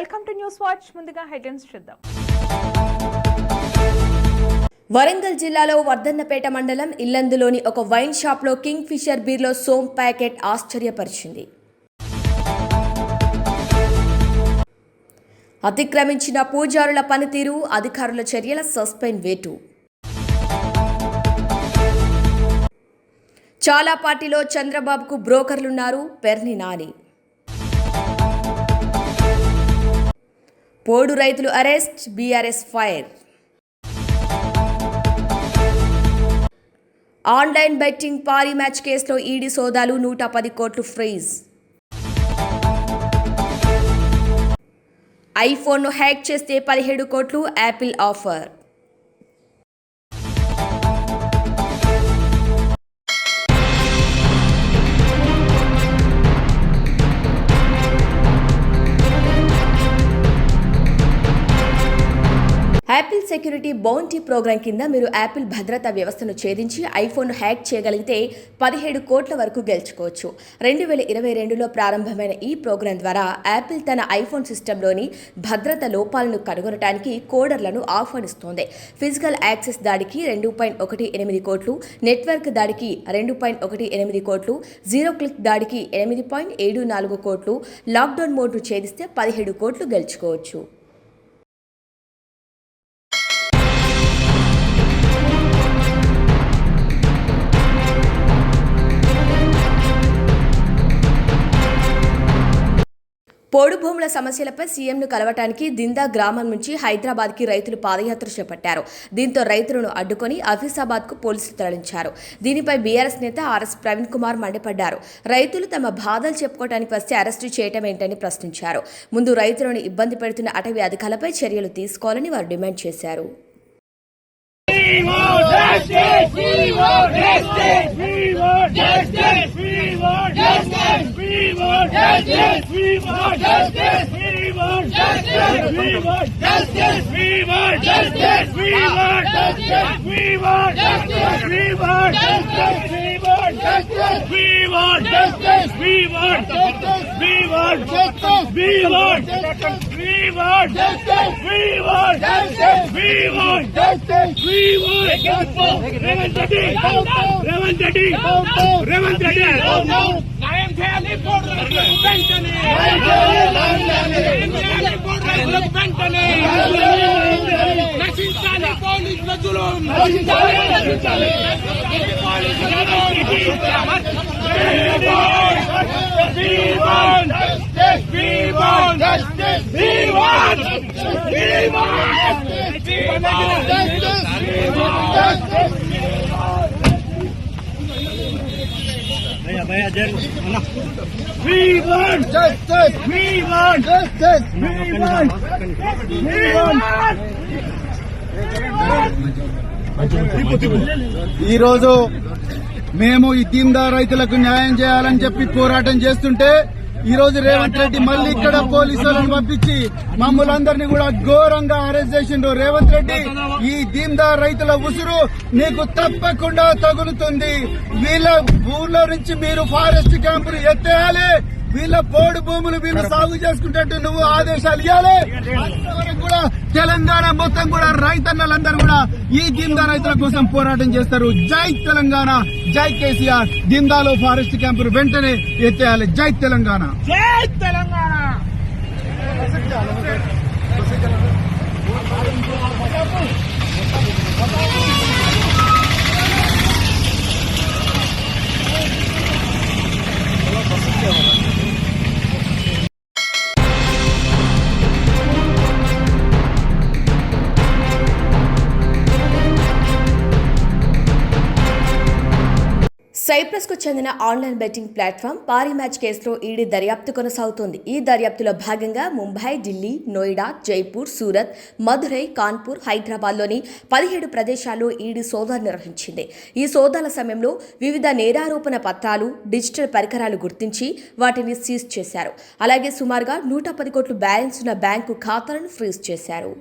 Welcome to news watch. ముందుగా headlines చూద్దాం. వరంగల్ జిల్లాలో వర్ధన్నపేట మండలం ఇల్లందులోని ఒక వైన్ షాప్లో కింగ్ ఫిషర్ బీర్లో సోమ్ ప్యాకెట్ ఆశ్చర్యపరిచింది. అతిక్రమించిన పూజారుల పనితీరు అధికారుల చర్యల సస్పెండ్ వేటు. చాలా పార్టీలో చంద్రబాబుకు బ్రోకర్లున్నారు పెర్ని నాని. పోడు రైతులు arrest BRS fire. Online betting Parimatch కేసులో ఈడీ సోదాలు నూట పది కోట్లు ఫ్రీజ్. ఐఫోన్ను హ్యాక్ చేస్తే పదిహేడు కోట్లు Apple offer. Apple security bounty program కింద మీరు యాపిల్ భద్రతా వ్యవస్థను ఛేదించి ఐఫోన్ హ్యాక్ చేయగలిగితే పదిహేడు కోట్ల వరకు గెలుచుకోవచ్చు. రెండు వేల ఇరవై రెండులో ప్రారంభమైన ఈ ప్రోగ్రాం ద్వారా యాపిల్ తన ఐఫోన్ సిస్టంలోని భద్రత లోపాలను కనుగొనటానికి కోడర్లను ఆహ్వానిస్తోంది. ఫిజికల్ యాక్సెస్ దాడికి రెండు పాయింట్ ఒకటి ఎనిమిది కోట్లు నెట్వర్క్ దాడికి రెండు పాయింట్ ఒకటి ఎనిమిది కోట్లు జీరో క్లిక్ దాడికి ఎనిమిది పాయింట్ ఏడు నాలుగు కోట్లు లాక్డౌన్ మోడ్ను ఛేదిస్తే పదిహేడు కోట్లు గెలుచుకోవచ్చు. పోడు భూముల సమస్యలపై సీఎంను కలవటానికి దిందా గ్రామం నుంచి హైదరాబాద్కి రైతులు పాదయాత్ర చేపట్టారు దీంతో రైతులను అడ్డుకొని అఫీసాబాద్కు పోలీసులు తరలించారు దీనిపై బీఆర్ఎస్ నేత ఆర్ఎస్ ప్రవీణ్ కుమార్ మండిపడ్డారు రైతులు తమ బాధలు చెప్పుకోవడానికి వస్తే అరెస్టు చేయటం ఏంటని ప్రశ్నించారు ముందు రైతులను ఇబ్బంది పెడుతున్న అటవీ అధికారులపై చర్యలు తీసుకోవాలని వారు డిమాండ్ చేశారు We want justice! We want justice! We want justice! want justice. We want justice. We want justice. We want justice. We want justice. We want justice. We want justice. We want justice. We want justice. We want justice. We want justice. We want justice. We want justice. We want justice. We want justice. We want justice. We want justice. We want justice. Revan Reddy. Revan Reddy. Revan Reddy. Reddy న్యాయం చేయాలి పోరాడులకు వెంటనే న్యాయం చేయాలి పోరాడులకు వెంటనే నశించాలి పోలీసుల జులుం నశించాలి నశించాలి పోలీసుల We want justice! We want justice! We want justice! We want justice! We want justice! We want justice! We want justice! We want justice! We want We want ఈ రోజు మేము ఈ దీందార్ రైతులకు న్యాయం చేయాలని చెప్పి పోరాటం చేస్తుంటే ఈ రోజు రేవంత్ రెడ్డి మళ్ళీ ఇక్కడ పోలీసులను పంపించి మమ్మల్ని అందరినీ కూడా ఘోరంగా అరెస్ట్ చేసిండ్రు. రేవంత్ రెడ్డి ఈ దీందార్ రైతుల ఉసురు నీకు తప్పకుండా తగులుతుంది. వీళ్ళ ఊర్లో నుంచి మీరు ఫారెస్ట్ క్యాంపులు ఎత్తేయాలి. వీళ్ళ పోడు భూములు వీళ్ళు సాగు చేసుకుంటే నువ్వు ఆదేశాలు ఇవ్వాలి కూడా తెలంగాణ మొత్తం కూడా రైతన్నలందరూ కూడా ఈ దిందా రైతుల కోసం పోరాటం చేస్తారు. జై తెలంగాణ జై కేసీఆర్. దిందాలో ఫారెస్ట్ క్యాంపులు వెంటనే ఎత్తేయాలి. జై తెలంగాణ. జై తెలంగాణ! సైప్రస్కు చెందిన online betting platform Parimatch కేసులో ఈడీ దర్యాప్తు కొనసాగుతోంది. ఈ దర్యాప్తులో భాగంగా ముంబై ఢిల్లీ నోయిడా జైపూర్ సూరత్ మధురై కాన్పూర్ హైదరాబాద్లోని పదిహేడు ప్రదేశాల్లో ఈడీ సోదాలు నిర్వహించింది. ఈ సోదాల సమయంలో వివిధ నేరారోపణ పత్రాలు డిజిటల్ పరికరాలు గుర్తించి వాటిని సీజ్ చేశారు. అలాగే సుమారుగా నూట పది కోట్లు బ్యాలెన్స్ ఉన్న బ్యాంకు ఖాతాలను ఫ్రీజ్ చేశారు.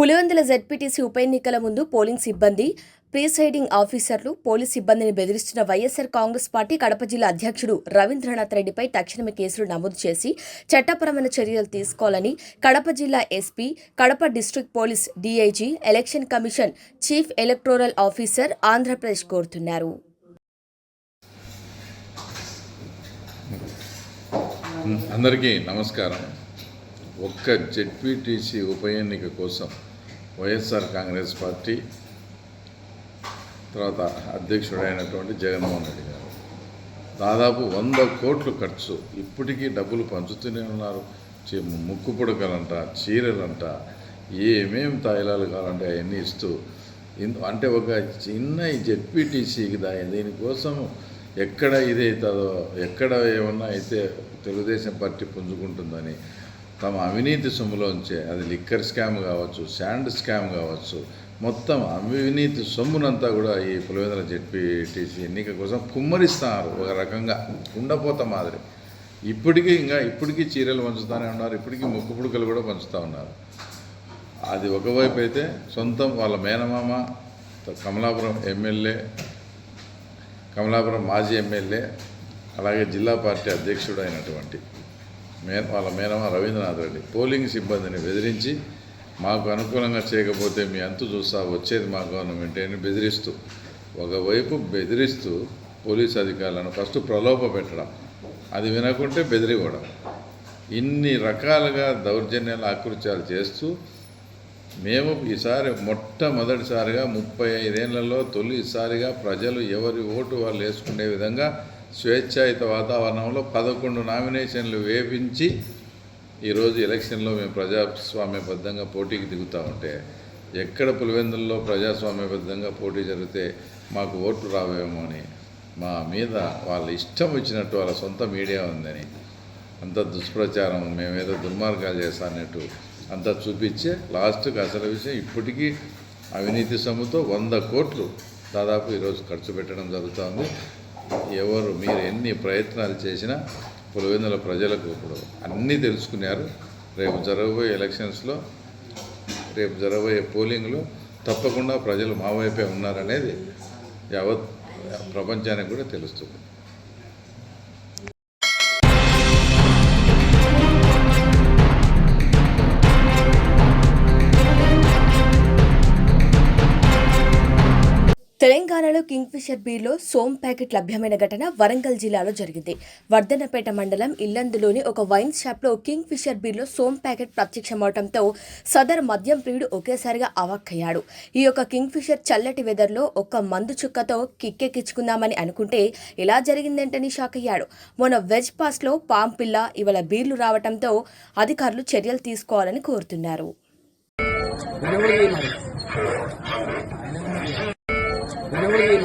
పులివెందుల జెడ్పీటీసీ ఉప ఎన్నికల ముందు పోలింగ్ సిబ్బంది ప్రీసైడింగ్ ఆఫీసర్లు పోలీస్ సిబ్బందిని బెదిరిస్తున్న వైఎస్సార్ కాంగ్రెస్ పార్టీ కడప జిల్లా అధ్యక్షుడు రవీంద్రనాథ్ రెడ్డిపై తక్షణమే కేసులు నమోదు చేసి చట్టపరమైన చర్యలు తీసుకోవాలని కడప జిల్లా SP Kadapa district police DIG election commission chief electoral officer Andhra Pradesh కోరుతున్నారు. అందరికీ నమస్కారం. ఒక్క జెడ్పీటీసీ ఉప ఎన్నిక కోసం వైఎస్ఆర్ కాంగ్రెస్ పార్టీ తర్వాత అధ్యక్షుడైనటువంటి జగన్మోహన్ రెడ్డి గారు. దాదాపు వంద కోట్లు ఖర్చు. ఇప్పటికీ డబ్బులు పంచుతూనే ఉన్నారు. ముక్కు పుడకలంట చీరలంట ఏమేమి తాయిలాలు కావాలంటే అవన్నీ ఇస్తూ అంటే ఒక చిన్న జెడ్పీటీసీకి దాని దీనికోసం ఎక్కడ ఇది అవుతుందో ఎక్కడ ఏమన్నా అయితే తెలుగుదేశం పార్టీ పుంజుకుంటుందని తమ అవినీతి సొమ్ములోంచే అది లిక్కర్ స్కామ్ కావచ్చు శాండ్ స్కామ్ కావచ్చు మొత్తం అవినీతి సొమ్మునంతా కూడా ఈ పులివెందుల జెడ్పీటీసీ ఎన్నిక కోసం కుమ్మరిస్తున్నారు ఒక రకంగా. ఉండపోత మాదిరి. ఇప్పటికీ ఇంకా ఇప్పటికీ చీరలు పంచుతూనే ఉన్నారు ఇప్పటికీ ముక్కు పుడకలు కూడా పంచుతూ ఉన్నారు. అది ఒకవైపు అయితే సొంతం వాళ్ళ మేనమామ కమలాపురం ఎమ్మెల్యే కమలాపురం మాజీ ఎమ్మెల్యే అలాగే జిల్లా పార్టీ అధ్యక్షుడు అయినటువంటి మే వాళ్ళ మేనమ రవీంద్రనాథ్ రెడ్డి. పోలింగ్ సిబ్బందిని బెదిరించి మాకు అనుకూలంగా చేయకపోతే మీ అంతు చూస్తా వచ్చేది మా గవర్నమెంట్ అని బెదిరిస్తూ ఒకవైపు బెదిరిస్తూ పోలీస్ అధికారులను ఫస్ట్ ప్రలోభ పెట్టడం అది వినకుంటే బెదిరివ్వడం. ఇన్ని రకాలుగా దౌర్జన్యాలు ఆకృత్యాలు చేస్తూ మేము ఈసారి మొట్టమొదటిసారిగా ముప్పై ఐదేళ్ళలో తొలిసారిగా ప్రజలు ఎవరి ఓటు వాళ్ళు వేసుకునే విధంగా స్వేచ్ఛాయుత వాతావరణంలో పదకొండు నామినేషన్లు వేపించి ఈరోజు ఎలక్షన్లో మేము ప్రజాస్వామ్యబద్ధంగా పోటీకి దిగుతూ ఉంటే ఎక్కడ పులివెందుల్లో ప్రజాస్వామ్యబద్ధంగా పోటీ జరిగితే మాకు ఓట్లు రావేమో అని మా మీద వాళ్ళ ఇష్టం వచ్చినట్టు వాళ్ళ సొంత మీడియా ఉందని అంత దుష్ప్రచారం మేమేదో దుర్మార్గాలు చేస్తానట్టు అంతా చూపించే లాస్ట్కి అసలు విషయం ఇప్పటికీ అవినీతి సొమ్ముతో వంద కోట్లు దాదాపు ఈరోజు ఖర్చు పెట్టడం జరుగుతుంది ఎవరు మీరు ఎన్ని ప్రయత్నాలు చేసినా పులివెందుల ప్రజలకు ఇప్పుడు అన్నీ తెలుసుకున్నారు. రేపు జరగబోయే ఎలక్షన్స్లో రేపు జరగబోయే పోలింగ్లో తప్పకుండా ప్రజలు మా వైపే ఉన్నారనేది యావత్ ప్రపంచానికి కూడా తెలుస్తుంది. తెలంగాణలో కింగ్ఫిషర్ బీర్లో సోమ్ ప్యాకెట్ లభ్యమైన ఘటన వరంగల్ జిల్లాలో జరిగింది. వర్ధనపేట మండలం ఇల్లందులోని ఒక వైన్ షాప్లో కింగ్ఫిషర్ బీర్లో సోమ్ ప్యాకెట్ ప్రత్యక్షమవడంతో సదర్ మద్యం ప్రియుడు ఒకేసారిగా అవాక్కయ్యాడు. ఈ యొక్క కింగ్ఫిషర్ చల్లటి వెదర్లో ఒక మందు చుక్కతో కిక్కెక్కించుకుందామని అనుకుంటే ఇలా జరిగిందేంటని షాక్ అయ్యాడు. మొన్న వెజ్ పాస్లో పామ్ పిల్ల ఇవాళ బీర్లు రావడంతో అధికారులు చర్యలు తీసుకోవాలని కోరుతున్నారు. நம்மளுக்கு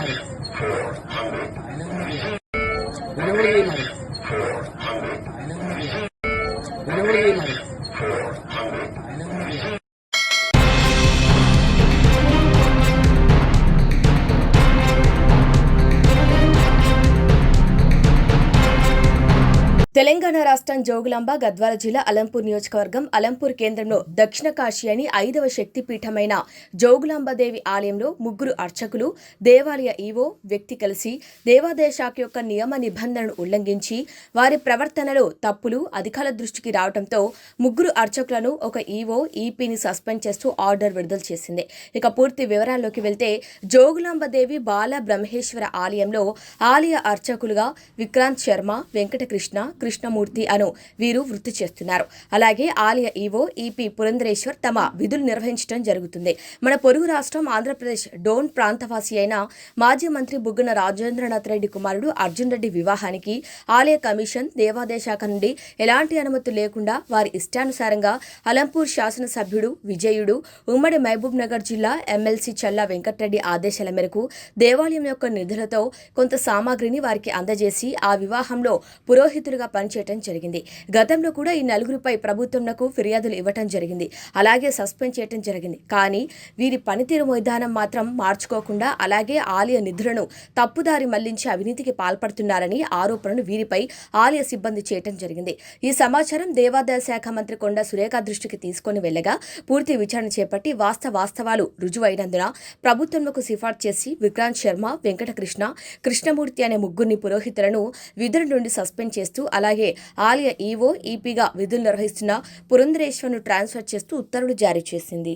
తెలంగాణ రాష్ట్రం జోగులాంబ గద్వాల జిల్లా అలంపూర్ నియోజకవర్గం అలంపూర్ కేంద్రంలో దక్షిణ కాశీ అని ఐదవ శక్తిపీఠమైన జోగులాంబదేవి ఆలయంలో ముగ్గురు అర్చకులు దేవాలయ ఈవో వ్యక్తి కలిసి దేవాదాయ శాఖ యొక్క నియమ నిబంధనను ఉల్లంఘించి వారి ప్రవర్తనలో తప్పులు అధికారుల దృష్టికి రావడంతో ముగ్గురు అర్చకులను ఒక ఈవో ఈపీని సస్పెండ్ చేస్తూ ఆర్డర్ విడుదల చేసింది. ఇక పూర్తి వివరాల్లోకి వెళ్తే జోగులాంబదేవి బాల బ్రహ్మేశ్వర ఆలయంలో ఆలయ అర్చకులుగా విక్రాంత్ శర్మ వెంకటకృష్ణ కృష్ణమూర్తి అను వీరు వృత్తి చేస్తున్నారు. అలాగే ఆలయ ఈవో ఈపీ పురంధరేశ్వర్ తమ విధులు నిర్వహించడం జరుగుతుంది. మన పొరుగు రాష్ట్రం ఆంధ్రప్రదేశ్ డోన్ ప్రాంతవాసి అయిన మాజీ మంత్రి బుగ్గన రాజేంద్రనాథ్ రెడ్డి కుమారుడు అర్జున్ రెడ్డి వివాహానికి ఆలయ కమిషన్ దేవాదాయ శాఖ నుండి ఎలాంటి అనుమతి లేకుండా వారి ఇష్టానుసారంగా అలంపూర్ శాసనసభ్యుడు విజయుడు ఉమ్మడి మహబూబ్ నగర్ జిల్లా ఎమ్మెల్సీ చల్లా వెంకటరెడ్డి ఆదేశాల మేరకు దేవాలయం యొక్క నిధులతో కొంత సామాగ్రిని వారికి అందజేసి ఆ వివాహంలో పురోహితుడిగా పనిచేయటం జరిగింది. గతంలో కూడా ఈ నలుగురిపై ప్రభుత్వంకు ఫిర్యాదులు ఇవ్వటం జరిగింది. అలాగే సస్పెండ్ చేయటం జరిగింది. కానీ వీరి పనితీరు విధానం మాత్రం మార్చుకోకుండా అలాగే ఆలయ నిధులను తప్పుదారి మళ్ళించి అవినీతికి పాల్పడుతున్నారని ఆరోపణలు వీరిపై ఆలయ సిబ్బంది చేయటం జరిగింది. ఈ సమాచారం దేవాదాయ శాఖ మంత్రి కొండ సురేఖ దృష్టికి తీసుకొని వెళ్ళగా పూర్తి విచారణ చేపట్టి వాస్తవ వాస్తవాలు రుజువైనందున ప్రభుత్వంకు సిఫార్సు చేసి విక్రాంత్ శర్మ వెంకటకృష్ణ కృష్ణమూర్తి అనే ముగ్గురిని పురోహితులను విధుల నుండి సస్పెండ్ చేస్తూ అలాగే ఆలయ ఈవో ఈపీగా విధులు నిర్వహిస్తున్న పురంధరేశ్వర్ను ట్రాన్స్ఫర్ చేస్తూ ఉత్తర్వులు జారీ చేసింది.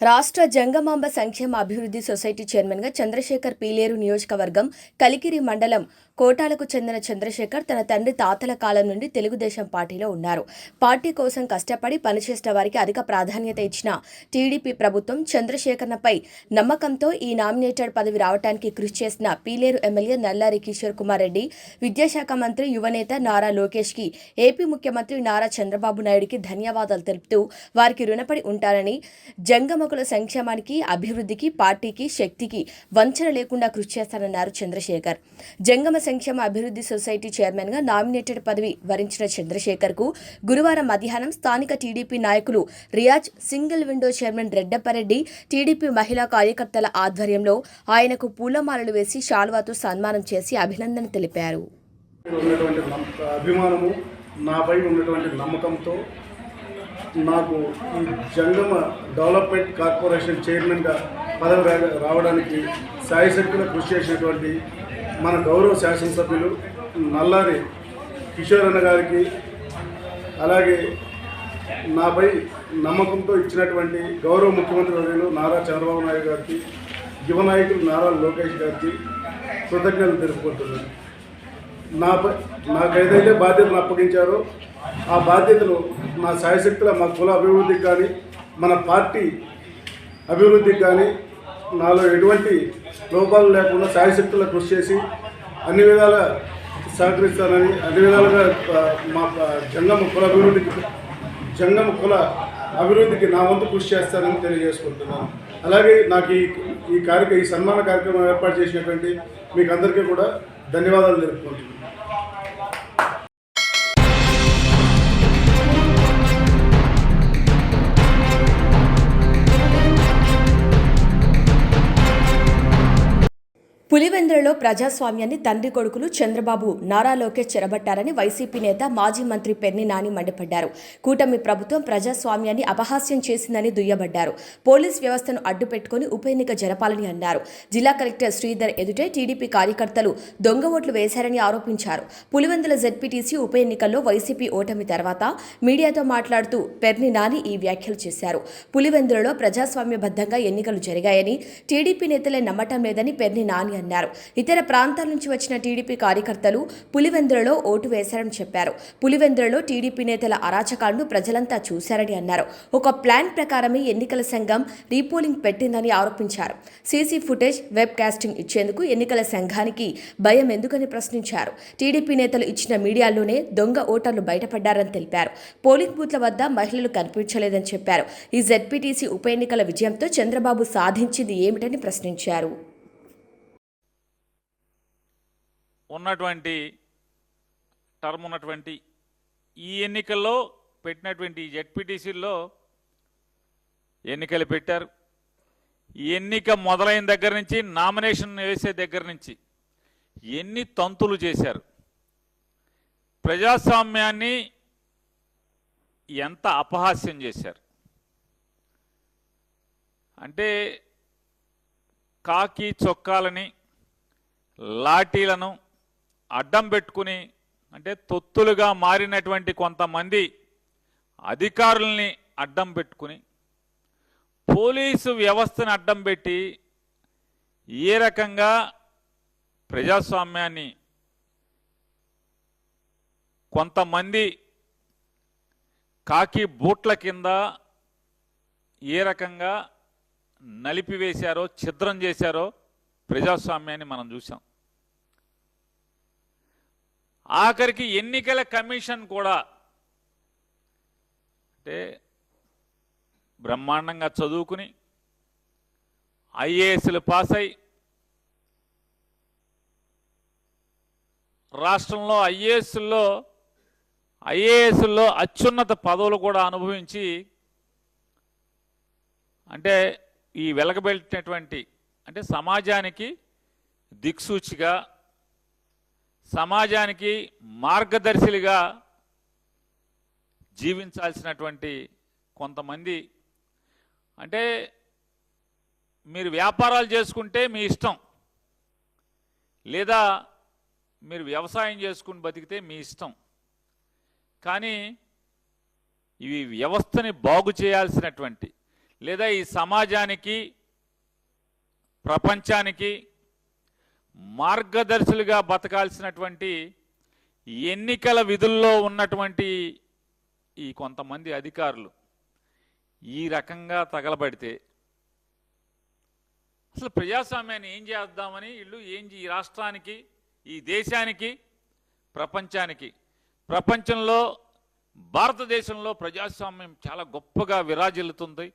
రాష్ట్ర జంగమాంబ సంక్షేమ అభివృద్ధి సొసైటీ చైర్మన్గా చంద్రశేఖర్ పీలేరు నియోజకవర్గం కలికిరి మండలం కోటాలకు చెందిన చంద్రశేఖర్ తన తండ్రి తాతల కాలం నుండి తెలుగుదేశం పార్టీలో ఉన్నారు. పార్టీ కోసం కష్టపడి పనిచేసిన వారికి అధిక ప్రాధాన్యత ఇచ్చిన టీడీపీ ప్రభుత్వం చంద్రశేఖర్నపై నమ్మకంతో ఈ నామినేటెడ్ పదవి రావడానికి కృషి చేసిన పీలేరు ఎమ్మెల్యే నల్లారి కిషోర్ కుమార్ రెడ్డి విద్యాశాఖ మంత్రి యువనేత నారా లోకేష్కి ఏపీ ముఖ్యమంత్రి నారా చంద్రబాబు నాయుడికి ధన్యవాదాలు తెలుపుతూ వారికి రుణపడి ఉంటారని జంగమకుల సంక్షేమానికి అభివృద్ధికి పార్టీకి శక్తికి వంచన లేకుండా కృషి చేస్తానన్నారు చంద్రశేఖర్. జంగమ సంక్షేమ అభివృద్ధి సొసైటీ చైర్మన్గా నామినేటెడ్ పదవి వరించిన చంద్రశేఖర్కు గురువారం మధ్యాహ్నం స్థానిక టీడీపీ నాయకులు Riyaz single window chairman Reddappareddy TDP మహిళా కార్యకర్తల ఆధ్వర్యంలో ఆయనకు పూలమాలలు వేసి శాల్వాతో సన్మానం చేసి అభినందన తెలిపారు. అభిమానము నాపై ఉన్నటువంటి నమ్మకంతో నాకు ఈ జంగమ డెవలప్మెంట్ కార్పొరేషన్ చైర్మన్గా పదవి రావడానికి సాయశక్తిలో కృషి చేసినటువంటి మన గౌరవ శాసనసభ్యులు నల్లారి కిషోర్ అన్న గారికి అలాగే నాపై నమ్మకంతో ఇచ్చినటువంటి గౌరవ ముఖ్యమంత్రి వర్యులు నారా చంద్రబాబు నాయుడు గారికి యువ నాయకులు నారా లోకేష్ గారికి కృతజ్ఞతలు తెలుపుకుంటున్నాను. నాపై నాకు బాధ్యతలు అప్పగించారో ఆ బాధ్యతలు నా సాయశక్తుల మా కుల అభివృద్ధికి కానీ మన పార్టీ అభివృద్ధికి కానీ నాలో ఎటువంటి లోపాలు లేకుండా సాయశక్తుల కృషి చేసి అన్ని విధాల సహకరిస్తానని అన్ని విధాలుగా మా జంగమ కుల అభివృద్ధికి జంగమ కుల అభివృద్ధికి నా వంతు కృషి చేస్తానని తెలియజేసుకుంటున్నాను. అలాగే నాకు ఈ ఈ కార్యక్రమం ఈ సన్మాన కార్యక్రమం ఏర్పాటు చేసినటువంటి మీకు అందరికీ కూడా ధన్యవాదాలు తెలుపుకుంటున్నాను. పులివెందులలో ప్రజాస్వామ్యాన్ని తండ్రి కొడుకులు చంద్రబాబు నారా లోకేష్ చెరబట్టారని వైసీపీ నేత మాజీ మంత్రి పెన్ని నాని మండిపడ్డారు. కూటమి ప్రభుత్వం ప్రజాస్వామ్యాన్ని అపహాస్యం చేసిందని దుయ్యబడ్డారు. పోలీస్ వ్యవస్థను అడ్డుపెట్టుకుని ఉప ఎన్నిక జరపాలని అన్నారు. జిల్లా కలెక్టర్ శ్రీధర్ ఎదుటే టీడీపీ కార్యకర్తలు దొంగ ఓట్లు వేశారని ఆరోపించారు. పులివెందుల జెడ్పీటీసీ ఉప ఎన్నికల్లో వైసీపీ ఓటమి తర్వాత మీడియాతో మాట్లాడుతూ పెర్ని నాని ఈ వ్యాఖ్యలు చేశారు. పులివెందులలో ప్రజాస్వామ్యబద్ధంగా ఎన్నికలు జరిగాయని టీడీపీ నేతలే నమ్మటం లేదని పెర్ని నాని అన్నారు ఇతర ప్రాంతాల నుంచి వచ్చిన టీడీపీ కార్యకర్తలు పులివెందులలో ఓటు వేశారని చెప్పారు. పులివెందులలో టీడీపీ నేతల అరాచకాలను ప్రజలంతా చూశారని అన్నారు. ఒక ప్లాన్ ప్రకారమే ఎన్నికల సంఘం రీపోలింగ్ పెట్టిందని ఆరోపించారు. సీసీ ఫుటేజ్ వెబ్ కాస్టింగ్ ఇచ్చేందుకు ఎన్నికల సంఘానికి భయం ఎందుకని ప్రశ్నించారు. టీడీపీ నేతలు ఇచ్చిన మీడియాలోనే దొంగ ఓటర్లు బయటపడ్డారని తెలిపారు. పోలింగ్ బూత్ల వద్ద మహిళలు కనిపించలేదని చెప్పారు. ఈ జెడ్పీటీసీ ఉప ఎన్నికల విజయంతో చంద్రబాబు సాధించింది ఏమిటని ప్రశ్నించారు. ఉన్నటువంటి టర్మ్ ఉన్నటువంటి ఈ ఎన్నికల్లో పెట్టినటువంటి జెడ్పీటీసీల్లో ఎన్నికలు పెట్టారు. ఎన్నిక మొదలైన దగ్గర నుంచి నామినేషన్ వేసే దగ్గర నుంచి ఎన్ని తంతులు చేశారు. ప్రజాస్వామ్యాన్ని ఎంత అపహాస్యం చేశారు. అంటే కాకి చొక్కాలని లాఠీలను అడ్డం పెట్టుకుని అంటే తొత్తులుగా మారినటువంటి కొంతమంది అధికారుల్ని అడ్డం పెట్టుకుని పోలీసు వ్యవస్థను అడ్డం పెట్టి ఏ రకంగా ప్రజాస్వామ్యాన్ని కొంతమంది కాకి బూట్ల కింద ఏ రకంగా నలిపివేశారో ఛిద్రం చేశారో ప్రజాస్వామ్యాన్ని మనం చూసాం ఆఖరికి ఎన్నికల కమిషన్ కూడా. అంటే బ్రహ్మాండంగా చదువుకుని ఐఏఎస్లు పాస్ అయి రాష్ట్రంలో ఐఏఎస్లో ఐఏఎస్లో అత్యున్నత పదవులు కూడా అనుభవించి అంటే ఈ వెలగబెట్టినటువంటి అంటే సమాజానికి దిక్సూచిగా సమాజానికి మార్గదర్శిలుగా జీవించాల్సినటువంటి కొంతమంది. అంటే మీరు వ్యాపారాలు చేసుకుంటే మీ ఇష్టం. లేదా మీరు వ్యవసాయం చేసుకుని బతికితే మీ ఇష్టం. కానీ ఇవి వ్యవస్థని బాగు చేయాల్సినటువంటి లేదా ఈ సమాజానికి ప్రపంచానికి మార్గదర్శులుగా బతకాల్సినటువంటి ఎన్నికల విధుల్లో ఉన్నటువంటి ఈ కొంతమంది అధికారులు ఈ రకంగా తగలబడితే అసలు ప్రజాస్వామ్యాన్ని ఏం చేద్దామని వీళ్ళు ఏం చే- ఈ రాష్ట్రానికి ఈ దేశానికి ప్రపంచానికి? ప్రపంచంలో భారతదేశంలో ప్రజాస్వామ్యం చాలా గొప్పగా విరాజిల్లుతుంది.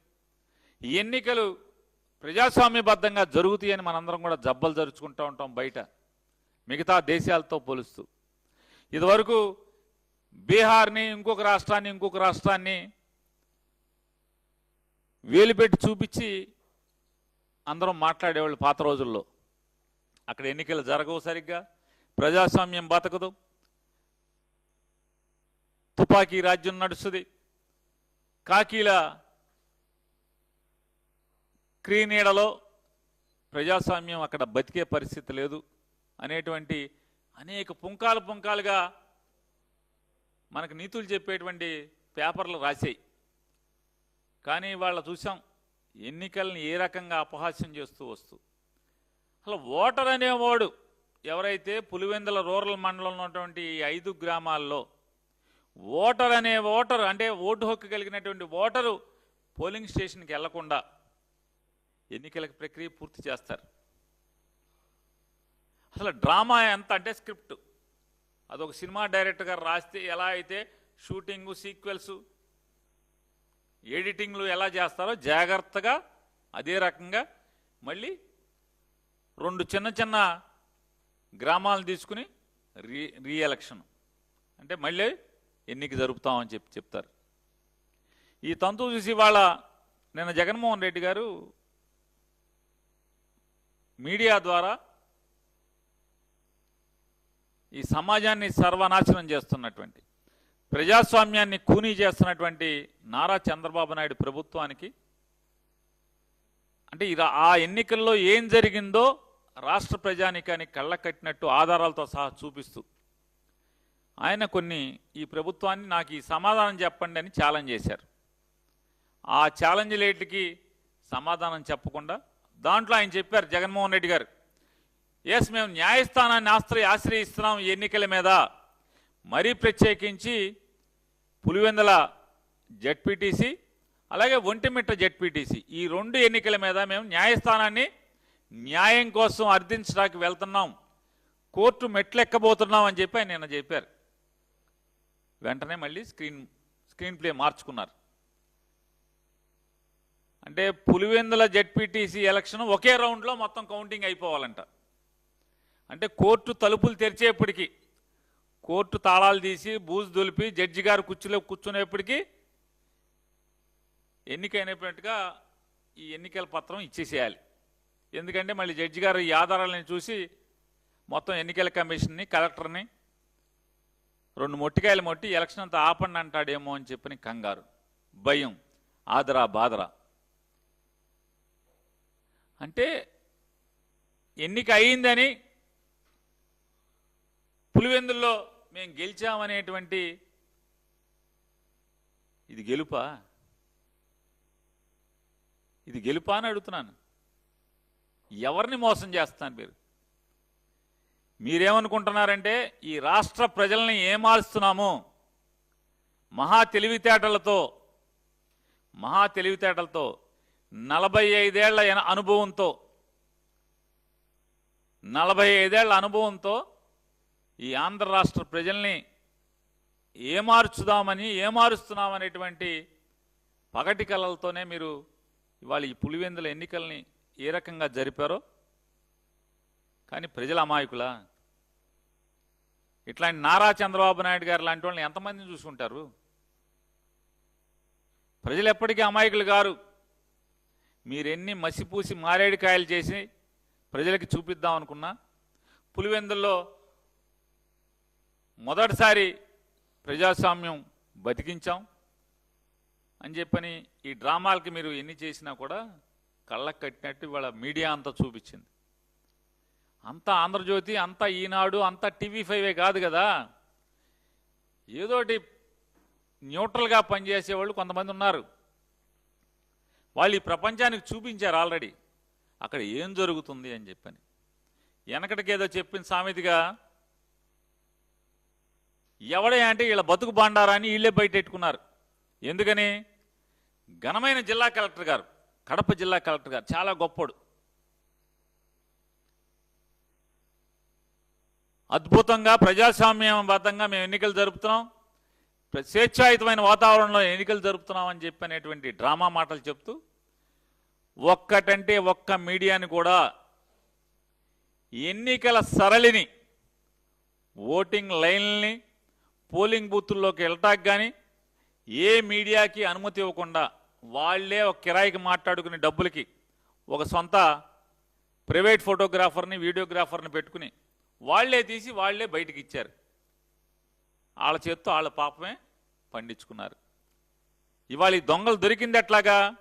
ఎన్నికలు ప్రజాస్వామ్యబద్ధంగా జరుగుతాయని మనందరం కూడా జబ్బలు జరుచుకుంటూ ఉంటాం బయట. మిగతా దేశాలతో పోలుస్తూ. ఇదివరకు బీహార్ని ఇంకొక రాష్ట్రాన్ని ఇంకొక రాష్ట్రాన్ని వేలుపెట్టి చూపించి అందరం మాట్లాడేవాళ్ళు పాత రోజుల్లో. అక్కడ ఎన్నికలు జరగవు సరిగ్గా. ప్రజాస్వామ్యం బతకదు. తుపాకీ రాజ్యం నడుస్తుంది. కాకీల క్రీనీడలో ప్రజాస్వామ్యం అక్కడ బతికే పరిస్థితి లేదు అనేటువంటి అనేక పుంకాలు పుంకాలుగా మనకు నీతులు చెప్పేటువంటి పేపర్లు రాసాయి కానీ వాళ్ళ చూసాం ఎన్నికల్ని ఏ రకంగా అపహాస్యం చేస్తూ వస్తూ. అసలు ఓటర్ అనేవాడు ఎవరైతే పులివెందుల రూరల్ మండలంలో ఉన్నటువంటి ఐదు గ్రామాల్లో ఓటర్ అనే ఓటర్ అంటే ఓటు హక్కు కలిగినటువంటి ఓటరు పోలింగ్ స్టేషన్కి వెళ్ళకుండా ఎన్నికల ప్రక్రియ పూర్తి చేస్తారు. అసలు డ్రామా ఎంత అంటే స్క్రిప్ట్. అదొక సినిమా డైరెక్టర్ గారు రాస్తే ఎలా అయితే షూటింగు సీక్వెల్స్ ఎడిటింగ్లు ఎలా చేస్తారో జాగ్రత్తగా అదే రకంగా మళ్ళీ రెండు చిన్న చిన్న గ్రామాలను తీసుకుని రీ రీఎలక్షన్. అంటే మళ్ళీ ఎన్నిక జరుపుతామని చెప్పి చెప్తారు. ఈ తంతు చూసి వాళ్ళ నిన్న జగన్మోహన్ రెడ్డి గారు మీడియా ద్వారా ఈ సమాజాన్ని సర్వనాశనం చేస్తున్నటువంటి ప్రజాస్వామ్యాన్ని కూనీ చేస్తున్నటువంటి నారా చంద్రబాబు నాయుడు ప్రభుత్వానికి అంటే ఇది ఆ ఎన్నికల్లో ఏం జరిగిందో రాష్ట్ర ప్రజానికానికి కళ్ళ కట్టినట్టు ఆధారాలతో సహా చూపిస్తూ ఆయన కొన్ని ఈ ప్రభుత్వాన్ని నాకు ఈ సమాధానం చెప్పండి అని ఛాలెంజ్ చేశారు. ఆ ఛాలెంజ్ లేట్కి సమాధానం చెప్పకుండా దాంట్లో ఆయన చెప్పారు జగన్మోహన్ రెడ్డి గారు ఎస్ మేము న్యాయస్థానాన్ని ఆశ్రయి ఆశ్రయిస్తున్నాం ఎన్నికల మీద. మరీ ప్రత్యేకించి పులివెందల జడ్పీటీసీ అలాగే ఒంటిమిట్ట జడ్పీటీసీ ఈ రెండు ఎన్నికల మీద మేము న్యాయస్థానాన్ని న్యాయం కోసం అర్థించడానికి వెళ్తున్నాం. కోర్టు మెట్లెక్కబోతున్నాం అని చెప్పి ఆయన నిన్న చెప్పారు. వెంటనే మళ్ళీ స్క్రీన్ స్క్రీన్ ప్లే మార్చుకున్నారు. అంటే పులివెందుల జడ్పీటీసీ ఎలక్షన్ ఒకే రౌండ్లో మొత్తం కౌంటింగ్ అయిపోవాలంట. అంటే కోర్టు తలుపులు తెరిచేప్పటికీ కోర్టు తాళాలు తీసి బూజు దులిపి జడ్జి గారు కుర్చీలో కూర్చునేప్పటికీ ఎన్నికైనట్టుగా ఈ ఎన్నికల పత్రం ఇచ్చేసేయాలి. ఎందుకంటే మళ్ళీ జడ్జి గారు ఈ ఆధారాలను చూసి మొత్తం ఎన్నికల కమిషన్ని కలెక్టర్ని రెండు మొట్టికాయలు మొట్టి ఎలక్షన్ అంతా ఆపండి అంటాడేమో అని చెప్పిన కంగారు భయం ఆదరా బాదరా. అంటే ఎన్నిక అయిందని పులివెందుల్లో మేము గెలిచామనేటువంటి ఇది గెలుపా? ఇది గెలుపా అని అడుగుతున్నాను. ఎవరిని మోసం చేస్తాను మీరు? మీరేమనుకుంటున్నారంటే ఈ రాష్ట్ర ప్రజల్ని ఏమారుస్తున్నాము మహా తెలివితేటలతో మహా తెలివితేటలతో నలభై ఐదేళ్ళ అనుభవంతో నలభై ఐదేళ్ళ అనుభవంతో ఈ ఆంధ్ర రాష్ట్ర ప్రజల్ని ఏమార్చుదామని ఏమారుస్తున్నామనేటువంటి పగటి కళలతోనే మీరు ఇవాళ ఈ పులివెందుల ఎన్నికల్ని ఏ రకంగా జరిపారో. కానీ ప్రజల అమాయకులా? ఇట్లాంటి నారా చంద్రబాబు నాయుడు గారు లాంటి వాళ్ళని ఎంతమందిని చూసుకుంటారు? ప్రజలు ఎప్పటికీ అమాయకులు గారు మీరెన్ని మసిపూసి మారేడుకాయలు చేసి ప్రజలకి చూపిద్దాం అనుకున్నా పులివెందుల్లో మొదటిసారి ప్రజాస్వామ్యం బతికించాం అని చెప్పని ఈ డ్రామాలకి మీరు ఎన్ని చేసినా కూడా కళ్ళకు కట్టినట్టు ఇవాళ మీడియా అంతా చూపించింది. అంతా ఆంధ్రజ్యోతి అంతా ఈనాడు అంతా టీవీ ఫైవే కాదు కదా. ఏదోటి న్యూట్రల్గా పనిచేసేవాళ్ళు కొంతమంది ఉన్నారు. వాళ్ళు ఈ ప్రపంచానికి చూపించారు ఆల్రెడీ. అక్కడ ఏం జరుగుతుంది అని చెప్పని. వెనకటికేదో చెప్పిన సామెతగా ఎవడే అంటే వీళ్ళ బతుకు బాండారాన్ని వీళ్ళే బయటెట్టుకున్నారు. ఎందుకని? ఘనమైన జిల్లా కలెక్టర్ గారు కడప జిల్లా కలెక్టర్ గారు చాలా గొప్పడు. అద్భుతంగా ప్రజాస్వామ్యబద్ధంగా మేము ఎన్నికలు జరుపుతున్నాం. స్వేచ్ఛాయుతమైన వాతావరణంలో ఎన్నికలు జరుపుతున్నామని చెప్పనేటువంటి డ్రామా మాటలు చెప్తూ ఒక్కటంటే ఒక్క మీడియాని కూడా ఎన్నికల సరళిని ఓటింగ్ లైన్లని పోలింగ్ బూతుల్లోకి వెళ్ళటానికి కానీ ఏ మీడియాకి అనుమతి ఇవ్వకుండా వాళ్ళే ఒక కిరాయికి మాట్లాడుకునే డబ్బులకి ఒక సొంత ప్రైవేట్ ఫోటోగ్రాఫర్ని వీడియోగ్రాఫర్ని పెట్టుకుని వాళ్ళే తీసి వాళ్ళే బయటకి ఇచ్చారు వాళ్ళ చేత్తో వాళ్ళ పాపమే పండించుకున్నారు. ఇవాళ ఈ దొంగలు దొరికింది ఎట్లాగా?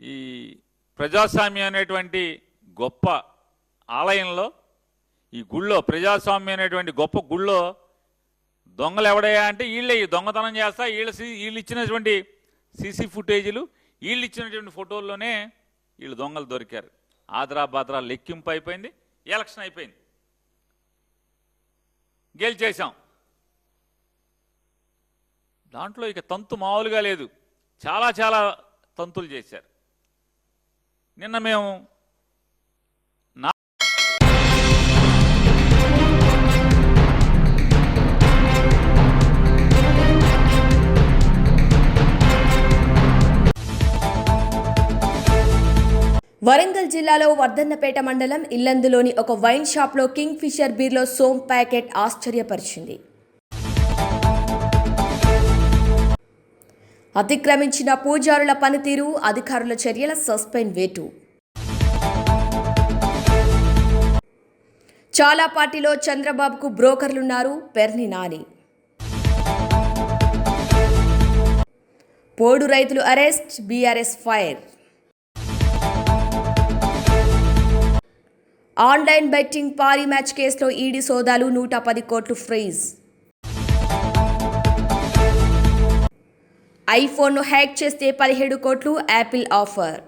ఈ ప్రజాస్వామ్యం అనేటువంటి గొప్ప ఆలయంలో ఈ గుళ్ళో ప్రజాస్వామ్యం అనేటువంటి గొప్ప గుళ్ళో దొంగలు ఎవడయ్యా అంటే వీళ్ళే ఈ దొంగతనం చేస్తా వీళ్ళ సీ- వీళ్ళు ఇచ్చినటువంటి సీసీ ఫుటేజీలు వీళ్ళు ఇచ్చినటువంటి ఫోటోల్లోనే వీళ్ళు దొంగలు దొరికారు. ఆదరా బాదరా లెక్కింపు అయిపోయింది ఎలక్షన్ అయిపోయింది. గెలిచేశాం. దాంట్లో ఇక తంతు మామూలుగా లేదు. చాలా చాలా తంతులు చేశారు. నిన్న మేము వరంగల్ జిల్లాలో వర్ధన్నపేట మండలం ఇల్లందులోని ఒక వైన్ షాప్లో కింగ్ ఫిషర్ బీర్లో సోమ్ ప్యాకెట్ ఆశ్చర్యపరిచింది. అతిక్రమించిన పూజారుల పనితీరు అధికారుల చర్యల సస్పెండ్ వేటు. చాలా పార్టీలో చంద్రబాబుకు బ్రోకర్లున్నారు పెర్ని నాని. పోడు రైతులు arrest BRS fire. Online betting Parimatch కేసులో ఈడీ సోదాలు నూట పది కోట్లు ఫ్రీజ్. ఐఫోన్ను హ్యాక్ చేస్తే పదిహేడు కోట్లు యాపిల్ ఆఫర్.